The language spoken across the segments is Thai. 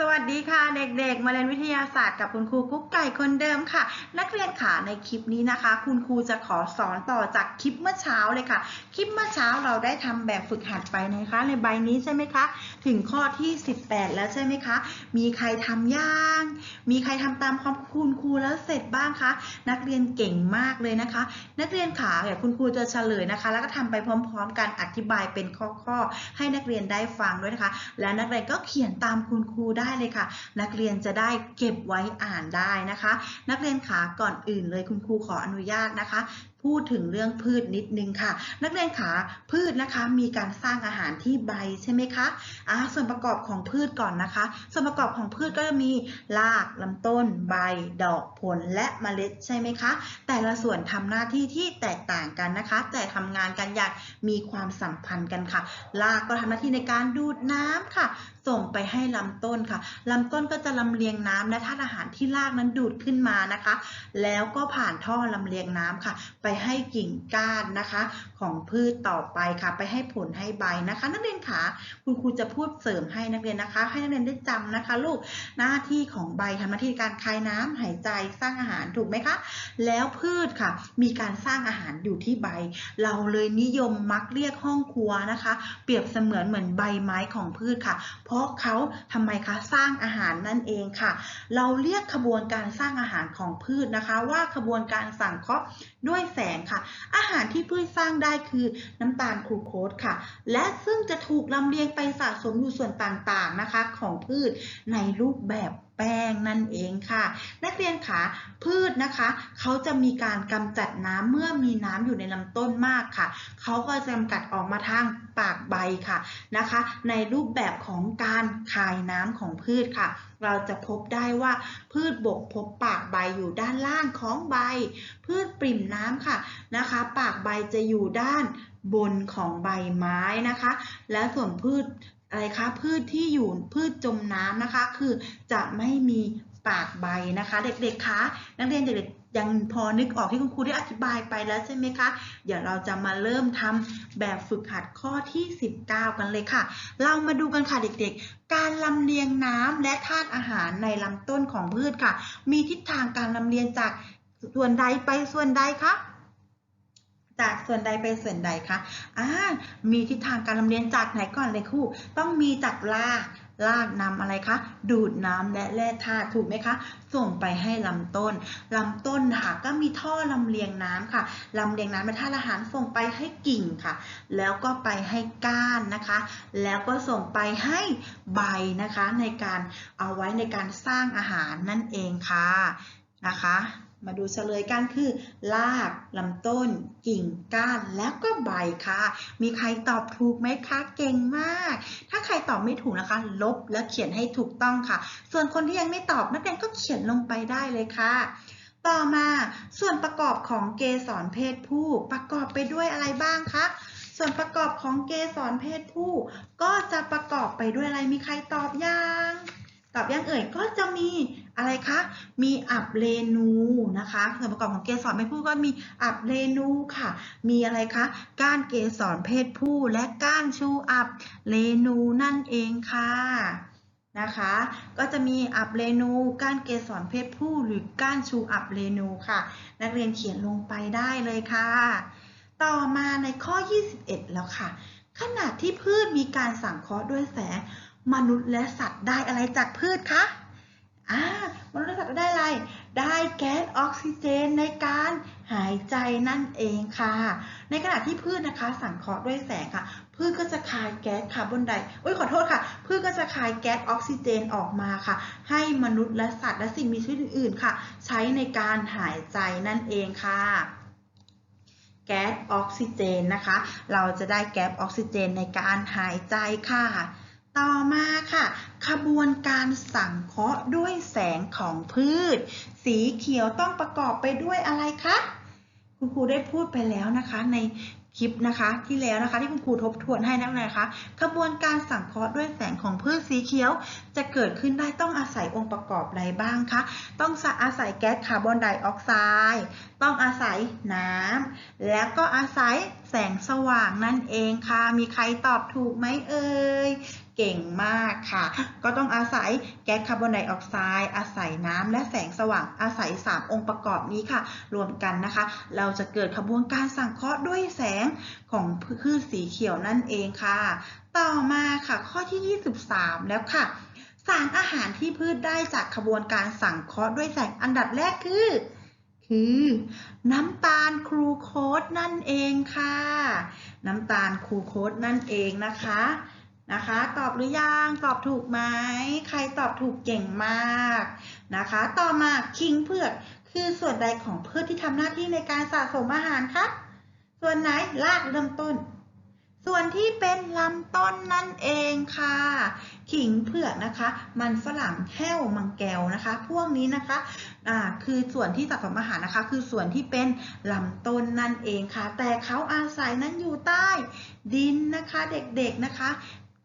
สวัสดีค่ะเด็กๆ มาเรียนวิทยาศาสตร์กับคุณครูกุ๊กไก่คนเดิมค่ะ นักเรียนค่ะในคลิปนี้นะคะ คุณครูจะขอสอนต่อจากคลิปเมื่อเช้าเลยค่ะ คลิปเมื่อเช้าเราได้ทำแบบฝึกหัดไปนะคะ ในใบนี้ใช่ไหมคะ ถึงข้อที่ 18 แล้วใช่ไหมคะ มีใครทำย่าง มีใครทำตามความคุณครูแล้วเสร็จบ้างคะ นักเรียนเก่งมากเลยนะคะ นักเรียนขาเดี๋ยคุณครูจะเฉลยนะคะ แล้วก็ทำไปพร้อม ๆ กันอธิบายเป็นข้อๆให้นักเรียนได้ฟังด้วยนะคะ และนักเรียนก็เขียนตามคุณครูได้ได้เลยค่ะ นักเรียนจะได้เก็บไว้อ่านได้นะคะ นักเรียนขาก่อนอื่นเลยคุณครูขออนุญาตนะคะพูดถึงเรื่องพืชนิดนึงค่ะ นักเรียนขาพืชนะคะมีการสร้างอาหารที่ใบใช่ไหมคะอ่าส่วนประกอบของพืชก่อนนะคะ ส่วนประกอบของพืชก็จะมีรากลำต้น ใบ ดอกผลและเมล็ดใช่ไหมคะ แต่ละส่วนทำหน้าที่ที่แตกต่างกันนะคะ แต่ทำงานกันอย่างมีความสัมพันธ์กันค่ะรากก็ทำหน้าที่ในการดูดน้ำค่ะ ส่งไปให้ลำต้นค่ะลำต้นก็จะลำเลียงน้ำและธาตุอาหารที่รากนั้นดูดขึ้นมานะคะ แล้วก็ผ่านท่อลำเลียงน้ำค่ะไปให้กิ่งก้านนะคะ ของพืชต่อไปค่ะ ไปให้ผลให้ใบนะคะ นักเรียนขาคุณครูจะพูดเสริมให้นักเรียนนะคะ ให้นักเรียนได้จำนะคะ ลูกหน้าที่ของใบทำหน้าที่การคายน้ำหายใจสร้างอาหารถูกไหมคะ แล้วพืชค่ะ มีการสร้างอาหารอยู่ที่ใบ เราเลยนิยมมักเรียกห้องครัวนะคะ เปรียบเสมือนเหมือนใบไม้ของพืชค่ะ เพราะเขาทำไมคะสร้างอาหารนั่นเองค่ะ เราเรียกขบวนการสร้างอาหารของพืชนะคะ ว่าขบวนการสังเคราะห์ด้วยแสงค่ะ อาหารที่พืชสร้างได้คือน้ำตาลกลูโคสค่ะ และซึ่งจะถูกลำเลียงไปสะสมอยู่ส่วนต่างๆนะคะ ของพืชในรูปแบบ แป้งนั่นเองค่ะ นักเรียนขาพืชนะคะเขาจะมีการกำจัดน้ำเมื่อมีน้ำอยู่ในลำต้นมากค่ะเขาก็จะกำจัดออกมาทางปากใบค่ะนะคะ ในรูปแบบของการคายน้ำของพืชค่ะ เราจะพบได้ว่าพืชบกพบปากใบอยู่ด้านล่างของใบ พืชปริ่มน้ำค่ะนะคะ ปากใบจะอยู่ด้านบนของใบไม้นะคะ และส่วนพืช อะไรคะพืชที่อยู่พืชจมน้ำนะคะ คือจะไม่มีปากใบนะคะ เด็กๆคะนักเรียนเด็กๆยังพอนึกออกที่คุณครูได้อธิบายไปแล้วใช่ไหมคะ เดี๋ยวเราจะมาเริ่มทำแบบฝึกหัดข้อที่ 19 กันเลยค่ะ เรามาดูกันค่ะเด็กๆ การลำเลียงน้ำและธาตุอาหารในลำต้นของพืชค่ะ มีทิศทางการลำเลียงจากส่วนใดไปส่วนใดคะ จากส่วนใดไปส่วนใดคะอ่ามีทิศทางการลำเลียงจากไหนก่อนเลยครูต้องมีจากรากรากนำอะไรคะ ดูดน้ำและแร่ธาตุถูกไหมคะ ส่งไปให้ลำต้นลำต้นค่ะก็มีท่อลำเลียงน้ำค่ะลำเลียงน้ำเป็นธาตุอาหารส่งไปให้กิ่งค่ะ แล้วก็ไปให้ก้านนะคะ แล้วก็ส่งไปให้ใบนะคะในการเอาไว้ในการสร้างอาหารนั่นเองค่ะนะคะ มาดูเฉลยกันคือรากลำต้น กิ่งก้านแล้วก็ใบค่ะ มีใครตอบถูกไหมคะเก่งมาก ถ้าใครตอบไม่ถูกนะคะ ลบแล้วเขียนให้ถูกต้องค่ะ ส่วนคนที่ยังไม่ตอบนักเรียนก็เขียนลงไปได้เลยค่ะ ต่อมาส่วนประกอบของเกสรเพศผู้ประกอบไปด้วยอะไรบ้างคะส่วนประกอบของเกสรเพศผู้ ก็จะประกอบไปด้วยอะไรมีใครตอบยังตอบยังเอ่ยก็จะมี อะไรคะ มีอับเรนูนะคะส่วนประกอบของเกสรเพศผู้ก็มีอับเรนูค่ะ มีอะไรคะ ก้านเกสรเพศผู้และก้านชูอับเรนูนั่นเองค่ะนะคะ ก็จะมีอับเรนูก้านเกสรเพศผู้ หรือก้านชูอับเรนูค่ะ นักเรียนเขียนลงไปได้เลยค่ะ ต่อมาในข้อ 21 แล้วค่ะขณะที่พืชมีการสังเคราะห์ด้วยแสงมนุษย์และสัตว์ได้อะไรจากพืชคะ อ่ามนุษย์และสัตว์ได้อะไร ได้แก๊สออกซิเจนในการหายใจนั่นเองค่ะ ในขณะที่พืชนะคะ สังเคราะห์ด้วยแสงค่ะ พืชก็จะคายแก๊สคาร์บอนไดโอ้ยขอโทษค่ะ พืชก็จะคายแก๊สออกซิเจนออกมาค่ะ ให้มนุษย์และสัตว์และสิ่งมีชีวิตอื่นๆค่ะ ใช้ในการหายใจนั่นเองค่ะแก๊สออกซิเจนนะคะ เราจะได้แก๊สออกซิเจนในการหายใจค่ะ ต่อมาค่ะ ขบวนการสังเคราะห์ด้วยแสงของพืช สีเขียวต้องประกอบไปด้วยอะไรคะคุณครูได้พูดไปแล้วนะคะในคลิปนะคะที่แล้วนะคะที่คุณครูทบทวนให้นักเรียนนะคะขบวนการสังเคราะห์ด้วยแสงของพืชสีเขียว จะเกิดขึ้นได้ต้องอาศัยองค์ประกอบใดบ้างคะต้องอาศัยแก๊สคาร์บอนไดออกไซด์ต้องอาศัยน้ำและก็อาศัยแสงสว่างนั่นเองค่ะ มีใครตอบถูกไหมเอ่ย เก่งมากค่ะ ก็ต้องอาศัยแก๊สคาร์บอนไดออกไซด์อาศัยน้ำและแสงสว่างอาศัย 3 องค์ประกอบนี้ค่ะ รวมกันนะคะ เราจะเกิดขบวนการสังเคราะห์ด้วยแสงของพืชสีเขียวนั่นเองค่ะ ต่อมาค่ะข้อที่ 23 แล้วค่ะ สารอาหารที่พืชได้จากขบวนการสังเคราะห์ด้วยแสงอันดับแรกคือคือน้ำตาลครูโคสนั่นเองค่ะ น้ำตาลครูโคสนั่นเองนะคะ นะคะ ตอบหรือยัง ตอบถูกไหม ใครตอบถูกเก่งมากนะคะ ต่อมาคิงเผือก คือส่วนใดของพืชที่ทำหน้าที่ในการสะสมอาหารคะส่วนไหนรากเริ่มต้น ส่วนที่เป็นลำต้นนั่นเองค่ะ ขิงเผือกนะคะ มันฝรั่งแห้วมังแกวนะคะ พวกนี้นะคะอ่าคือส่วนที่สะสมอาหารนะคะ คือส่วนที่เป็นลำต้นนั่นเองค่ะ แต่เขาอาศัยนั้นอยู่ใต้ดินนะคะ เด็กๆนะคะ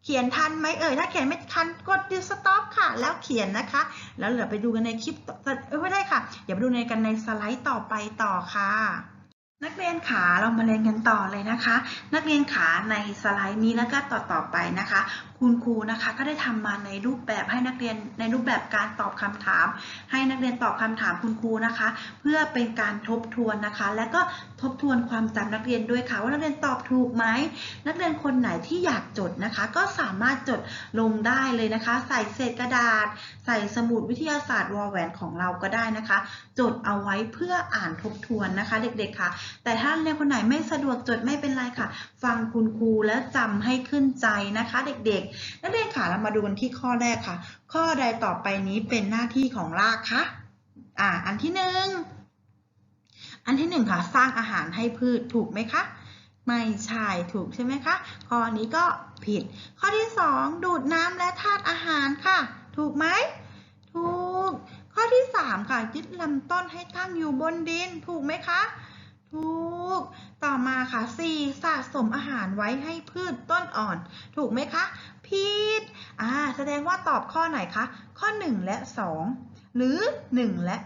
เขียนทันไหมเอ่ยถ้าเขียนไม่ทันกดดิสต็อปค่ะ แล้วเขียนนะคะ แล้วเดี๋ยวไปดูกันในคลิปเอ้ยไม่ได้ค่ะ เดี๋ยวไปดูในกันในสไลด์ต่อไปต่อค่ะนักเรียนขาเรามาเรียนกันต่อเลยนะคะ นักเรียนขาในสไลด์นี้แล้วก็ต่อต่อไปนะคะ คุณครูนะคะก็ได้ทำมาในรูปแบบให้นักเรียนในรูปแบบการตอบคำถาม ให้นักเรียนตอบคำถามคุณครูนะคะ เพื่อเป็นการทบทวนนะคะ และก็ทบทวนความจำนักเรียนด้วยค่ะ ว่านักเรียนตอบถูกไหมนักเรียนคนไหนที่อยากจดนะคะ ก็สามารถจดลงได้เลยนะคะ ใส่เศษกระดาษ ใส่สมุดวิทยาศาสตร์วอลแหวนของเราก็ได้นะคะ จดเอาไว้เพื่ออ่านทบทวนนะคะ เด็กๆค่ะ แต่ถ้านักเรียนคนไหนไม่สะดวกจดไม่เป็นไรค่ะ ฟังคุณครูแล้วจำให้ขึ้นใจนะคะ เด็กๆนักเรียนค่ะเรามาดูกันที่ข้อแรกค่ะ ข้อใดต่อไปนี้เป็นหน้าที่ของรากคะอ่า อันที่หนึ่งอันที่หนึ่งค่ะ สร้างอาหารให้พืชถูกไหมคะ ไม่ใช่ถูกใช่ไหมคะ ข้อนี้ก็ผิด ข้อที่สองดูดน้ำและธาตุอาหารค่ะ ถูกไหมถูก ข้อที่สามค่ะยึดลำต้นให้ตั้งอยู่บนดิน ถูกไหมคะ ถูก ต่อมาค่ะ 4. สะสมอาหารไว้ให้พืชต้นอ่อน ถูกไหมคะ ผิดอ่าแสดงว่าตอบข้อไหนคะ ข้อ 1 และ 2 หรือ 1 และ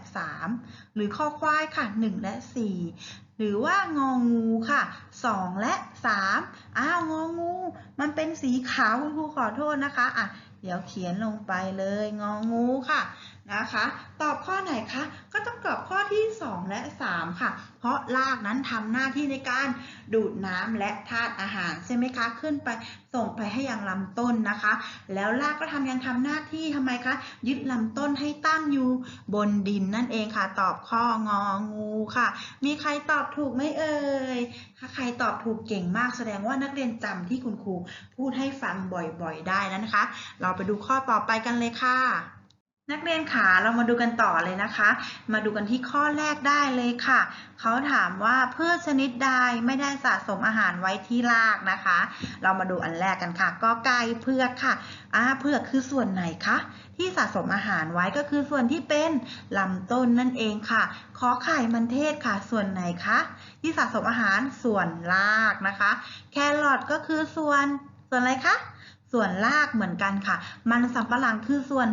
3 หรือข้อควายค่ะ 1 และ 4 หรือว่างองูค่ะ 2 และ 3 อ้าวงองู มันเป็นสีขาวคุณครูขอโทษนะคะอะเดี๋ยวเขียนลงไปเลยงองูค่ะ นะคะ ตอบข้อไหนคะ ก็ต้องตอบข้อที่ 2 และ 3 ค่ะ เพราะรากนั้นทำหน้าที่ในการดูดน้ำและธาตุอาหารใช่ไหมคะ ขึ้นไปส่งไปให้ยังลำต้นนะคะ แล้วรากก็ทำยังทำหน้าที่ทำไมคะ ยึดลำต้นให้ตั้งอยู่บนดินนั่นเองค่ะ ตอบข้ององูค่ะ มีใครตอบถูกไหมเอ่ยถ้าใครตอบถูกเก่งมากแสดงว่านักเรียนจำที่คุณครูพูดให้ฟังบ่อยๆได้แล้วนะคะ เราไปดูข้อต่อไปกันเลยค่ะ นักเรียนขาเรามาดูกันต่อเลยนะคะ มาดูกันที่ข้อแรกได้เลยค่ะ เขาถามว่าพืชชนิดใดไม่ได้สะสมอาหารไว้ที่รากนะคะ เรามาดูอันแรกกันค่ะ ก็ไก่เผือกค่ะอ่าเผือกคือส่วนไหนคะที่สะสมอาหารไว้ก็คือส่วนที่เป็นลำต้นนั่นเองค่ะ ขอไข่มันเทศค่ะ ส่วนไหนคะที่สะสมอาหารส่วนรากนะคะ แครอทก็คือส่วนส่วนอะไรคะส่วนรากเหมือนกันค่ะ มันสำปะหลังคือส่วน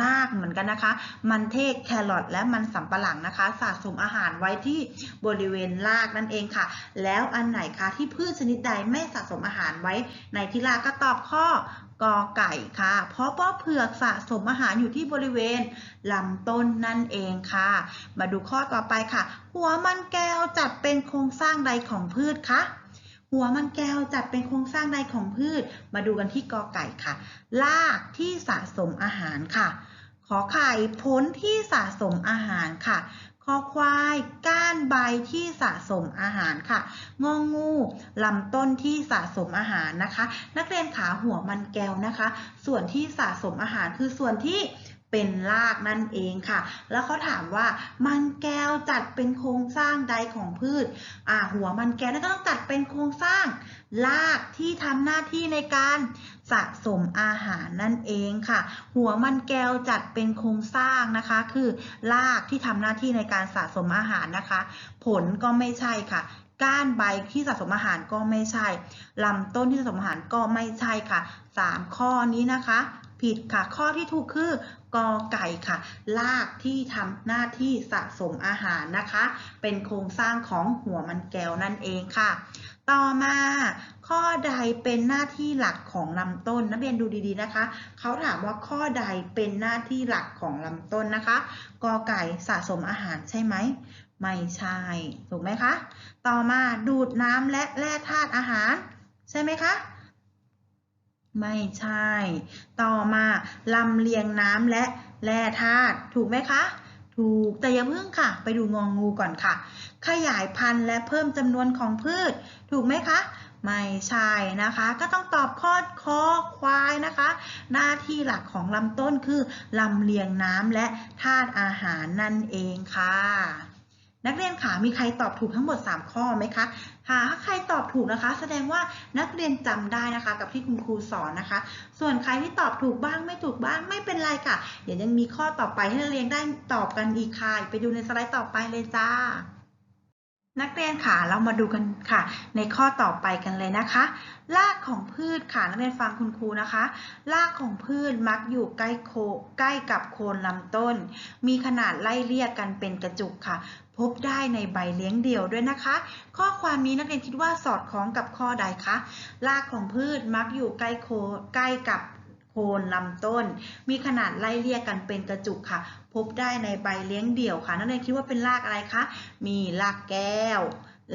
รากเหมือนกันนะคะ มันเทศแครอทและมันสำปะหลังนะคะ สะสมอาหารไว้ที่บริเวณรากนั่นเองค่ะ แล้วอันไหนคะที่พืชชนิดใดไม่สะสมอาหารไว้ในที่รากก็ตอบข้อกอไก่ค่ะ เพราะว่าเผือกสะสมอาหารอยู่ที่บริเวณลำต้นนั่นเองค่ะ มาดูข้อต่อไปค่ะ หัวมันแก้วจัดเป็นโครงสร้างใดของพืชคะ หัวมันแก้วจัดเป็นโครงสร้างใดของพืช มาดูกันที่กอไก่ค่ะรากที่สะสมอาหารค่ะ ขอไข่ผลที่สะสมอาหารค่ะคอควายก้านใบที่สะสมอาหารค่ะ งองูลำต้นที่สะสมอาหารนะคะ นักเรียนขาหัวมันแก้วนะคะ ส่วนที่สะสมอาหารคือส่วนที่ เป็นรากนั่นเองค่ะ แล้วเขาถามว่ามันแก้วจัดเป็นโครงสร้างใดของพืช อ่า หัวมันแก้วนั่นก็ต้องจัดเป็นโครงสร้างรากที่ทำหน้าที่ในการสะสมอาหารนั่นเองค่ะ หัวมันแก้วจัดเป็นโครงสร้างนะคะ คือรากที่ทำหน้าที่ในการสะสมอาหารนะคะ ผลก็ไม่ใช่ค่ะก้านใบที่สะสมอาหารก็ไม่ใช่ ลำต้นที่สะสมอาหารก็ไม่ใช่ค่ะสามข้อนี้นะคะ ผิดค่ะ ข้อที่ถูกคือกอไก่ค่ะรากที่ทำหน้าที่สะสมอาหารนะคะ เป็นโครงสร้างของหัวมันแก้วนั่นเองค่ะ ต่อมาข้อใดเป็นหน้าที่หลักของลำต้นนักเรียนดูดีๆนะคะ เขาถามว่าข้อใดเป็นหน้าที่หลักของลำต้นนะคะ กอไก่สะสมอาหารใช่ไหมไม่ใช่ ถูกไหมคะ ต่อมาดูดน้ำและแร่ธาตุอาหาร ใช่ไหมคะ ไม่ใช่ ต่อมาลำเลียงน้ำและแร่ธาตุถูกไหมคะ ถูกแต่อย่าเพิ่งค่ะ ไปดูงองูก่อนค่ะ ขยายพันธุ์และเพิ่มจำนวนของพืช ถูกไหมคะไม่ใช่นะคะ ก็ต้องตอบข้อคอควายนะคะ หน้าที่หลักของลำต้นคือลำเลียงน้ำและธาตุอาหารนั่นเองค่ะ นักเรียนขามีใครตอบถูกทั้งหมด 3 ข้อไหมคะหาใครตอบถูกนะคะ แสดงว่านักเรียนจำได้นะคะ กับที่คุณครูสอนนะคะ ส่วนใครที่ตอบถูกบ้างไม่ถูกบ้างไม่เป็นไรค่ะ เดี๋ยวยังมีข้อต่อไปให้นักเรียนได้ตอบกันอีกค่ะ ไปดูในสไลด์ต่อไปเลยจ้า นักเรียนค่ะเรามาดูกันค่ะ ในข้อต่อไปกันเลยนะคะรากของพืชค่ะนักเรียนฟังคุณครูนะคะรากของพืชมักอยู่ใกล้โคใกล้กับโคนลำต้น มีขนาดไล่เลี่ยกันเป็นกระจุกค่ะ พบได้ในใบเลี้ยงเดี่ยวด้วยนะคะ ข้อความนี้นักเรียนคิดว่าสอดคล้องกับข้อใดคะรากของพืชมักอยู่ใกล้โคใกล้กับโคนลำต้น มีขนาดไล่เลี่ยกันเป็นกระจุกค่ะ พบได้ในใบเลี้ยงเดี่ยวค่ะ นักเรียนคิดว่าเป็นรากอะไรคะ มีรากแก้ว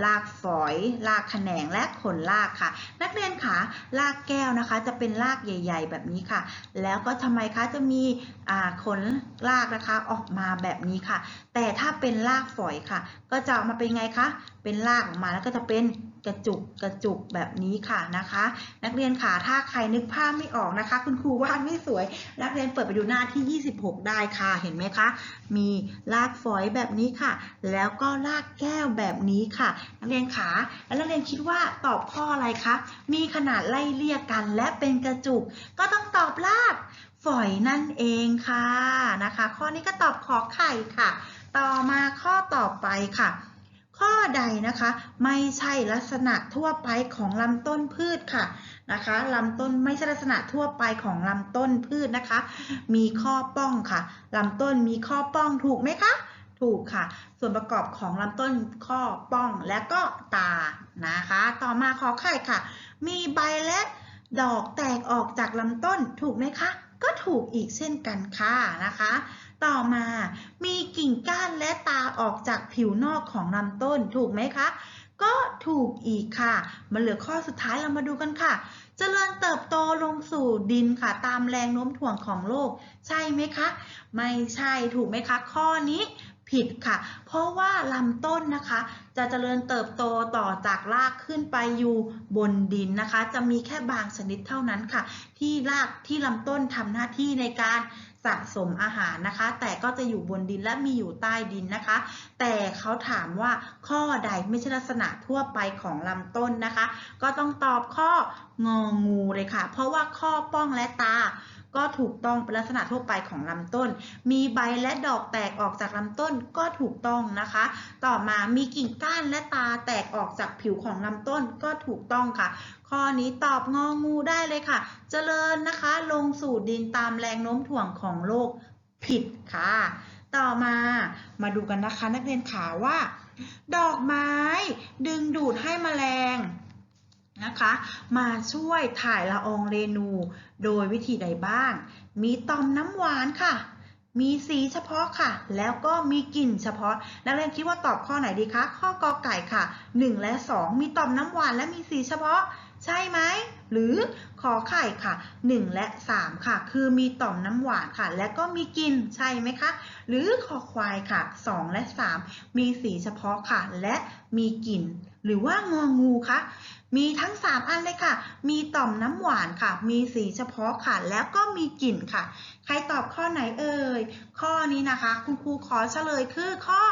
ลากฝอย ลากแขนงและขนลากค่ะ นักเรียนคะลากแก้วนะคะ จะเป็นลากใหญ่ ๆ แบบนี้ค่ะ แล้วก็ทำไมคะจะมีขนลากนะคะออกมาแบบนี้ค่ะ แต่ถ้าเป็นลากฝอยค่ะ ก็จะออกมาเป็นไงคะเป็นลากออกมาแล้วก็จะเป็น กระจุกกระจุกแบบนี้ค่ะนะคะ นักเรียนค่ะถ้าใครนึกภาพไม่ออกนะคะ คุณครูวาดไม่สวย นักเรียนเปิดไปดูหน้าที่ 26 ได้ค่ะเห็นไหมคะ มีรากฝอยแบบนี้ค่ะ แล้วก็รากแก้วแบบนี้ค่ะ นักเรียนขาแล้วนักเรียนคิดว่าตอบข้ออะไรคะมีขนาดไล่เลี่ยกันและเป็นกระจุก ก็ต้องตอบรากฝอยนั่นเองค่ะนะคะ ข้อนี้ก็ตอบขอไข่ค่ะ ต่อมาข้อต่อไปค่ะ ข้อใดนะคะ ไม่ใช่ลักษณะทั่วไปของลำต้นพืชค่ะนะคะลำต้นไม่ใช่ลักษณะทั่วไปของลำต้นพืชนะคะ มีข้อป้องค่ะลำต้นมีข้อป้องถูกไหมคะ ถูกค่ะ ส่วนประกอบของลำต้นข้อป้องและก็ตานะคะ ต่อมาขอไข่ค่ะ มีใบและดอกแตกออกจากลำต้นถูกไหมคะ ก็ถูกอีกเช่นกันค่ะนะคะ ต่อมา มีกิ่งก้านและตาออกจากผิวนอกของลำต้น ถูกไหมคะ ก็ถูกอีกค่ะ มาเหลือข้อสุดท้ายเรามาดูกันค่ะเจริญเติบโตลงสู่ดินค่ะ ตามแรงโน้มถ่วงของโลก ใช่ไหมคะ ไม่ใช่ถูกไหมคะ ข้อนี้ผิดค่ะ เพราะว่าลำต้นนะคะ จะเจริญเติบโตต่อจากรากขึ้นไปอยู่บนดินนะคะ จะมีแค่บางชนิดเท่านั้นค่ะ ที่รากที่ลำต้นทำหน้าที่ในการ สะสมอาหารนะคะ แต่ก็จะอยู่บนดินและมีอยู่ใต้ดินนะคะ แต่เขาถามว่าข้อใดไม่ใช่ลักษณะทั่วไปของลำต้นนะคะ ก็ต้องตอบข้ององูเลยค่ะ เพราะว่าข้อป้องและตา ก็ถูกต้องเป็นลักษณะทั่วไปของลำต้น มีใบและดอกแตกออกจากลำต้นก็ถูกต้องนะคะ ต่อมามีกิ่งก้านและตาแตกออกจากผิวของลำต้นก็ถูกต้องค่ะ ข้อนี้ตอบงองูได้เลยค่ะ เจริญนะคะ ลงสู่ดินตามแรงโน้มถ่วงของโลกผิดค่ะ ต่อมามาดูกันนะคะนักเรียนขาว่า ดอกไม้ดึงดูดให้แมลง นะคะมาช่วยถ่ายละอองเรนู โดยวิธีใดบ้าง มีต่อมน้ำหวานค่ะ มีสีเฉพาะค่ะ แล้วก็มีกลิ่นเฉพาะ นักเรียนคิดว่าตอบข้อไหนดีคะ ข้อกอไก่ค่ะ 1 และ 2 มีต่อมน้ำหวานและมีสีเฉพาะ ใช่ไหม หรือขอไข่ค่ะ 1 และ 3 ค่ะ คือมีต่อมน้ำหวานค่ะ และก็มีกลิ่นใช่ไหมคะ หรือขอควายค่ะ 2 และ 3 มีสีเฉพาะค่ะ และมีกลิ่น หรือว่างองูคะมีทั้ง 3 อันเลยค่ะ มีต่อมน้ำหวานค่ะ มีสีเฉพาะค่ะ แล้วก็มีกลิ่นค่ะ ใครตอบข้อไหนเอ่ย ข้อนี้นะคะ คุณครูขอเฉลยคือข้อ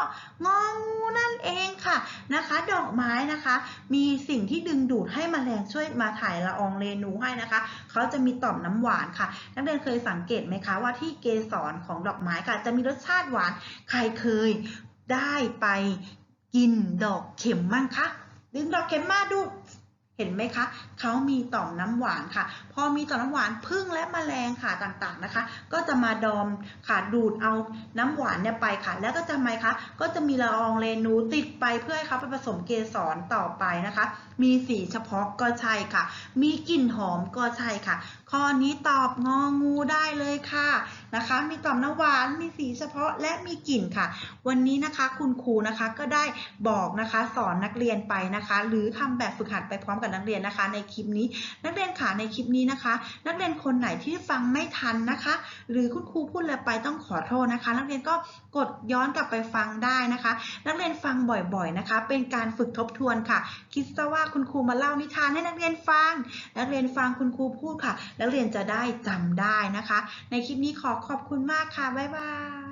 งองูนั่นเองค่ะนะคะ ดอกไม้นะคะ มีสิ่งที่ดึงดูดให้แมลงช่วยมาถ่ายละอองเรนูให้นะคะ เขาจะมีต่อมน้ำหวานค่ะ นักเรียนเคยสังเกตไหมคะว่าที่เกสรของดอกไม้ค่ะ จะมีรสชาติหวาน ใครเคยได้ไปกินดอกเข็มมั่งคะ ดึงดอก เห็นไหมคะเขามีต่อมน้ำหวานค่ะ พอมีต่อมน้ำหวานพึ่งและแมลงค่ะต่างๆนะคะ ก็จะมาดอมค่ะดูดเอาน้ำหวานเนี่ยไปค่ะ แล้วก็จะทำไมคะก็จะมีละอองเรนูติดไปเพื่อให้เขาไปผสมเกสรต่อไปนะคะ มีสีเฉพาะก็ใช่ค่ะ มีกลิ่นหอมก็ใช่ค่ะ ข้อนี้ตอบงองูได้เลยค่ะนะคะ มีต่อมน้ำหวานมีสีเฉพาะและมีกลิ่นค่ะ วันนี้นะคะคุณครูนะคะก็ได้บอกนะคะสอนนักเรียนไปนะคะ หรือทำแบบฝึกหัดไปพร้อมกับนักเรียนนะคะ ในคลิปนี้ นักเรียนค่ะในคลิปนี้นะคะ นักเรียนคนไหนที่ฟังไม่ทันนะคะ หรือคุณครูพูดอะไรไปต้องขอโทษนะคะ นักเรียนก็กดย้อนกลับไปฟังได้นะคะ นักเรียนฟังบ่อยๆนะคะ เป็นการฝึกทบทวนค่ะ คิดซะว่าคุณครูมาเล่านิทานให้นักเรียนฟัง นักเรียนฟังคุณครูพูดค่ะ นักเรียนจะได้จำได้นะคะ ในคลิปนี้ขอขอบคุณมากค่ะบ๊ายบาย